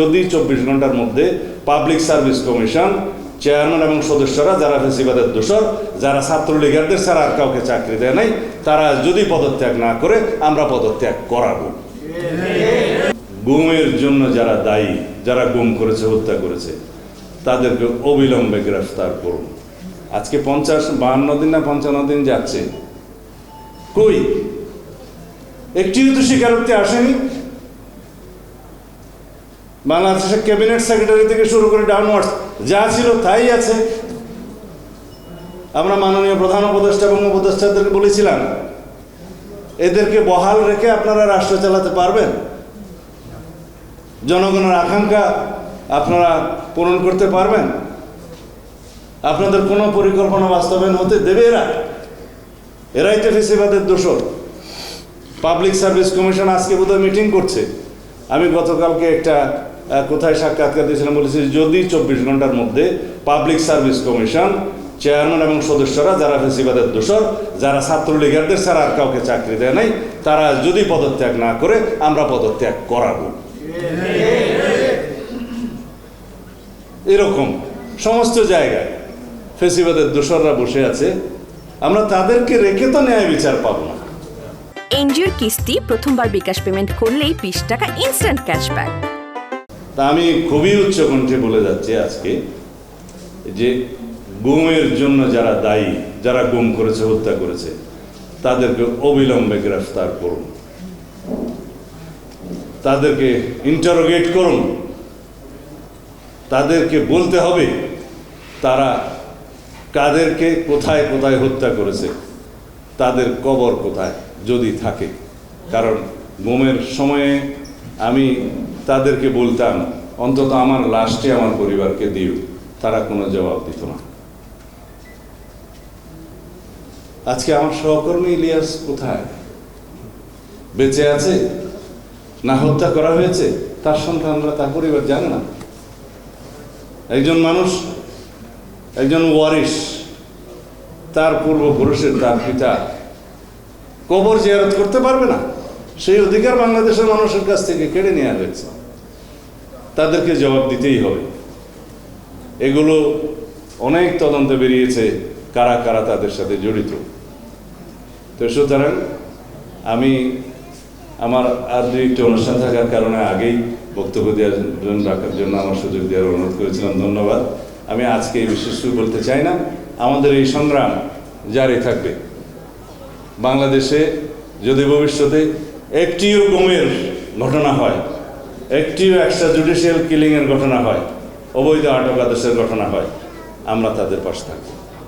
যদি চব্বিশ ঘণ্টার মধ্যে পাবলিক সার্ভিস কমিশন চেয়ারম্যান এবং সদস্যরা যারা ফেসিবাদের দোষর, যারা ছাত্রলীগারদের ছাড়া আর কাউকে চাকরি দেয় নাই, তারা যদি পদত্যাগ না করে, আমরা পদত্যাগ করাবো। গুমের জন্য যারা দায়ী, যারা গুম করেছে, হত্যা করেছে, তাদেরকে অবিলম্বে গ্রেফতার করুন। আজকে পঞ্চাশ, বাহান্ন দিন না পঞ্চান্ন দিন যাচ্ছে। কই? একটিও তো স্বীকারোক্তি আসেনি। বাংলাদেশের ক্যাবিনেট সেক্রেটারি থেকে শুরু করে ডাউনওয়ার্ডস যা ছিল তাই আছে। আমরা মাননীয় প্রধান উপদেষ্টা এবং উপদেষ্টাদেরকে বলেছিলাম, এদেরকে বহাল রেখে আপনারা রাষ্ট্র চালাতে পারবেন। জনগণের আকাঙ্ক্ষা আপনারা পূরণ করতে পারবেন। আপনাদের কোনো পরিকল্পনা বাস্তবায়ন হতে দেবে এরা। এরাই তো ফেসিবাদের দোষর। পাবলিক সার্ভিস কমিশন আজকে বোধহয় মিটিং করছে। আমি গতকালকে একটা কোথায় সাক্ষাৎকার দিয়েছিলাম বলেছি, যদি চব্বিশ ঘণ্টার মধ্যে পাবলিক সার্ভিস কমিশন চেয়ারম্যান এবং সদস্যরা যারা ফেসিবাদের দোষর, যারা ছাত্রলীগারদের ছাড়া আর কাউকে চাকরি দেয় নাই, তারা যদি পদত্যাগ না করে, আমরা পদত্যাগ করাবো। এরকম সমস্ত জায়গায় ফেসিবাদের দোসররা বসে আছে, আমরা তাদেরকে রেখে তো ন্যায় বিচার পাবো না। এনজিওর কিস্তি প্রথমবার বিকাশ পেমেন্ট করলেই বিশ টাকা ইনস্ট্যান্ট ক্যাশব্যাক তা আমি খুবই উচ্চকণ্ঠে বলে যাচ্ছি আজকে যে গুমের জন্য যারা দায়ী, যারা গুম করেছে, হত্যা করেছে, তাদেরকে অবিলম্বে গ্রেফতার করুন। তাদেরকে ইন্টারোগেট করুন। তাদেরকে বলতে হবে, তারা কাদেরকে কোথায় কোথায় হত্যা করেছে, তাদের কবর কোথায়, যদি থাকে। কারণ গুমের সময়ে আমি তাদেরকে বলতাম, অন্তত আমার লাশটি আমার পরিবারকে দিও। তারা কোনো জবাব দিত না। আজকে আমার সহকর্মী ইলিয়াস কোথায়? বেঁচে আছে? না হত্যা করা হয়েছে? তার সন্তানরা, তার পরিবার জানে না। একজন মানুষ, একজন ওয়ারিশ, তার পূর্বপুরুষের তার পিতা কবর জিয়ারত করতে পারবে না? সেই অধিকার বাংলাদেশের মানুষের কাছ থেকে কেড়ে নেওয়া হয়েছে। তাদেরকে জবাব দিতেই হবে। এগুলো অনেক তদন্তে বেরিয়েছে, কারা কারা তাদের সাথে জড়িত। তো সুতরাং আমি আমার আর দুই একটি অনুষ্ঠান থাকার কারণে আগেই বক্তব্য দেওয়ার জন্য, রাখার জন্য আমার সুযোগ দেওয়ার অনুরোধ করেছিলাম। ধন্যবাদ। আমি আজকে এই বিশেষ বলতে চাই না। আমাদের এই সংগ্রাম জারি থাকবে। বাংলাদেশে যদি ভবিষ্যতে একটিও গুমের ঘটনা হয়। একটিও এক্সট্রা জুডিশিয়াল কিলিংয়ের ঘটনা হয়। অবৈধ আটক আদেশের ঘটনা হয়। আমরা তাদের পাশে থাকব।